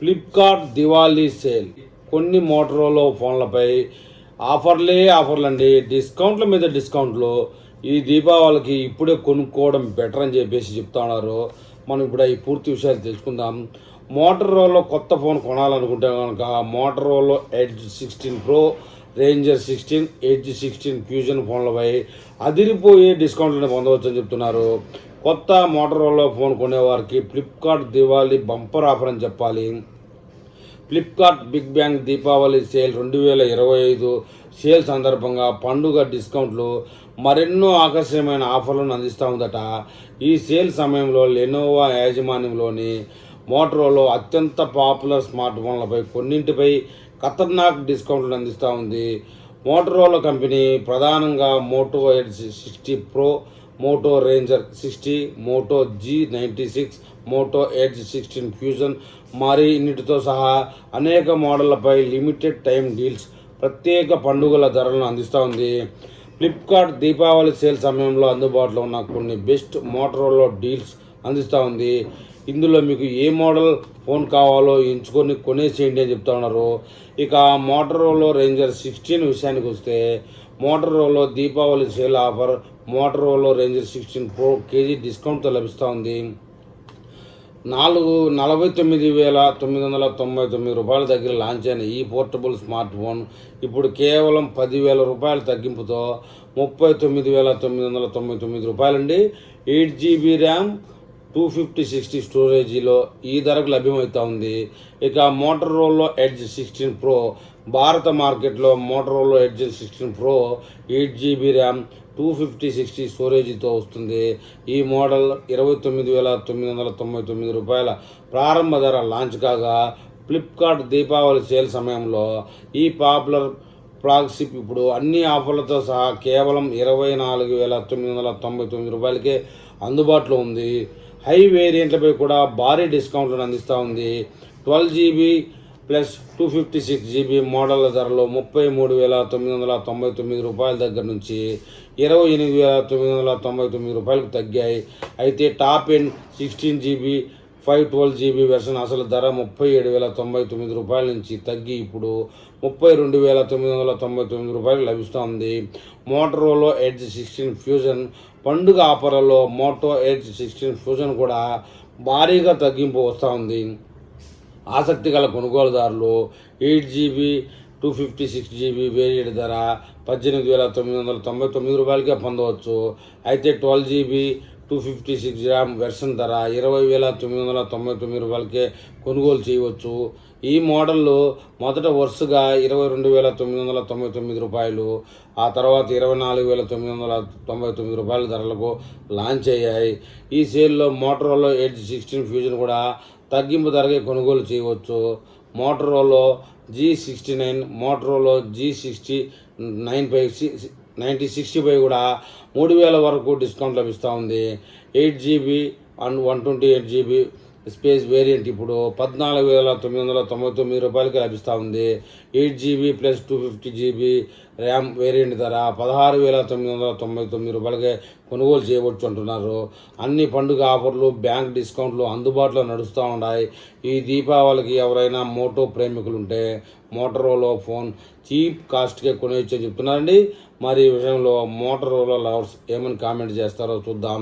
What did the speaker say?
Flipkart Diwali sale. కొన్ని మోటరోలో ఫోన్లపై ఆఫర్లే ఆఫర్లు అండి డిస్కౌంట్ల మీద డిస్కౌంట్లు. ఈ దీపావళికి ఇప్పుడే కొనుక్కోవడం బెటర్ అని చెప్పేసి చెప్తా ఉన్నారు. మనం ఇప్పుడు ఈ పూర్తి విషయాలు తెలుసుకుందాం. మోటరోలో కొత్త ఫోన్ కొనాలనుకుంటే కనుక Motorola edge sixteen pro ranger sixteen edge sixteen fusion ఫోన్లపై అదిరిపోయే డిస్కౌంట్లను పొందవచ్చని చెప్తున్నారు. కొత్త మోటరోలో ఫోన్ కొనేవారికి ఫ్లిప్కార్ట్ దివాళీ బంపర్ ఆఫర్ అని చెప్పాలి. Flipkart big bang Deepavali sale రెండు వేల ఇరవై ఐదు సేల్ సందర్భంగా పండుగ డిస్కౌంట్లు మరెన్నో ఆకర్షణీయమైన ఆఫర్లను అందిస్తూ ఉందట. ఈ సేల్ సమయంలో లెనోవా యాజమాన్యంలోని మోటరోలో అత్యంత పాపులర్ స్మార్ట్ ఫోన్లపై కొన్నింటిపై ఖతర్నాక్ డిస్కౌంట్లు అందిస్తూ ఉంది. మోటరోలో కంపెనీ ప్రధానంగా Moto eight sixty pro Moto ranger sixty Moto G ninety six Moto edge sixteen fusion మరి ఇన్నిటితో సహా అనేక మోడళ్ళపై లిమిటెడ్ టైం డీల్స్ ప్రత్యేక పండుగల ధరలను అందిస్తూ ఉంది. ఫ్లిప్కార్ట్ దీపావళి సేల్ సమయంలో అందుబాటులో ఉన్న కొన్ని బెస్ట్ మోటరోలో డీల్స్ అందిస్తూ ఉంది. ఇందులో మీకు ఏ మోడల్ ఫోన్ కావాలో ఎంచుకొని కొనేసేయండి అని చెప్తా ఉన్నారు. ఇక మోటరోలో రేంజర్ సిక్స్టీన్ విషయానికి వస్తే Motorola Deepavali sale offer Motorola ranger sixteen pro KG డిస్కౌంట్తో లభిస్తూ ఉంది. నాలుగు నలభై తొమ్మిది వేల తొమ్మిది వందల తొంభై తొమ్మిది రూపాయల దగ్గర లాంచ్ అయిన ఈ పోర్టబుల్ స్మార్ట్ ఫోన్ ఇప్పుడు కేవలం పదివేల రూపాయల తగ్గింపుతో ముప్పై తొమ్మిది వేల తొమ్మిది వందల తొంభై తొమ్మిది రూపాయలండి. Eight GB RAM two fifty sixty స్టోరేజీలో ఈ ధరకు లభ్యమవుతా ఉంది. ఇక మోటరోలో ఎడ్జ్ సిక్స్టీన్ ప్రో భారత మార్కెట్లో Motorola edge sixteen pro eight GB RAM two fifty sixty స్టోరేజీతో వస్తుంది. ఈ మోడల్ ఇరవై తొమ్మిది వేల తొమ్మిది వందల తొంభై తొమ్మిది రూపాయల ప్రారంభ ధర లాంచ్ కాగా ఫ్లిప్కార్ట్ దీపావళి సేల్ సమయంలో ఈ పాపులర్ ఫ్లాగ్షిప్ ఇప్పుడు అన్ని ఆఫర్లతో సహా కేవలం ఇరవై నాలుగు వేల తొమ్మిది వందల తొంభై తొమ్మిది రూపాయలకే అందుబాటులో ఉంది. హై వేరియంట్లపై కూడా భారీ డిస్కౌంట్లను అందిస్తూ ఉంది. Twelve GB plus two fifty six GB మోడళ్ళ ధరలో ముప్పై మూడు వేల తొమ్మిది వందల తొంభై తొమ్మిది రూపాయల దగ్గర నుంచి ఇరవై ఎనిమిది వేల తొమ్మిది వందల తొంభై తొమ్మిది రూపాయలకు తగ్గాయి. అయితే top end sixteen GB five twelve GB version అసలు ధర ముప్పై ఏడు వేల తొంభై తొమ్మిది రూపాయల నుంచి తగ్గి ఇప్పుడు ముప్పై రెండు వేల తొమ్మిది వందల తొంభై తొమ్మిది రూపాయలు లభిస్తోంది. మోటరోలో ఎడ్జ్ సిక్స్టీన్ ఫ్యూజన్ పండుగ ఆఫర్లలో మోటో ఎయిట్ సిక్స్టీన్ ఫ్యూజన్ కూడా భారీగా తగ్గింపు వస్తూ ఉంది. ఆసక్తి గల కొనుగోలుదారులు eight GB two fifty six GB variant ధర పద్దెనిమిది వేల తొమ్మిది వందల తొంభై తొమ్మిది రూపాయలకే పొందవచ్చు. అయితే twelve GB two fifty six RAM version ధర ఇరవై వేల తొమ్మిది వందల తొంభై తొమ్మిది రూపాయలకే కొనుగోలు చేయవచ్చు. ఈ మోడల్లో మొదట వరుసగా ఇరవై రెండు వేల తొమ్మిది వందల తొంభై తొమ్మిది రూపాయలు ఆ తర్వాత ఇరవై నాలుగు వేల తొమ్మిది వందల తొంభై తొమ్మిది రూపాయల ధరలకు లాంచ్ అయ్యాయి. ఈ సేల్లో మోటరోలో ఎయిట్ సిక్స్టీన్ ఫ్యూజన్ కూడా తగ్గింపు ధరకే కొనుగోలు చేయవచ్చు. Motorola G sixty nine Motorola G sixty nine పై నైంటీ సిక్స్టీ ఫైవ్ కూడా మూడు వేల వరకు డిస్కౌంట్ లభిస్తూ ఉంది. Eight GB and one twenty eight GB space variant ఇప్పుడు పద్నాలుగు వేల తొమ్మిది వందల తొంభై తొమ్మిది రూపాయలకి లభిస్తూ ఉంది. Eight GB plus two fifty GB RAM variant ధర పదహారు వేల తొమ్మిది వందల తొంభై తొమ్మిది రూపాయలకే కొనుగోలు చేయవచ్చు అంటున్నారు. అన్ని పండుగ ఆఫర్లు బ్యాంక్ డిస్కౌంట్లు అందుబాటులో నడుస్తూ ఉన్నాయి. ఈ దీపావళికి ఎవరైనా మోటో ప్రేమికులు ఉంటే మోటరోలో ఫోన్ చీప్ కాస్ట్కే కొనేయచ్చని చెప్తున్నారండి. మరి ఈ విషయంలో మోటరోలో లవర్స్ ఏమని కామెంట్ చేస్తారో చూద్దాం.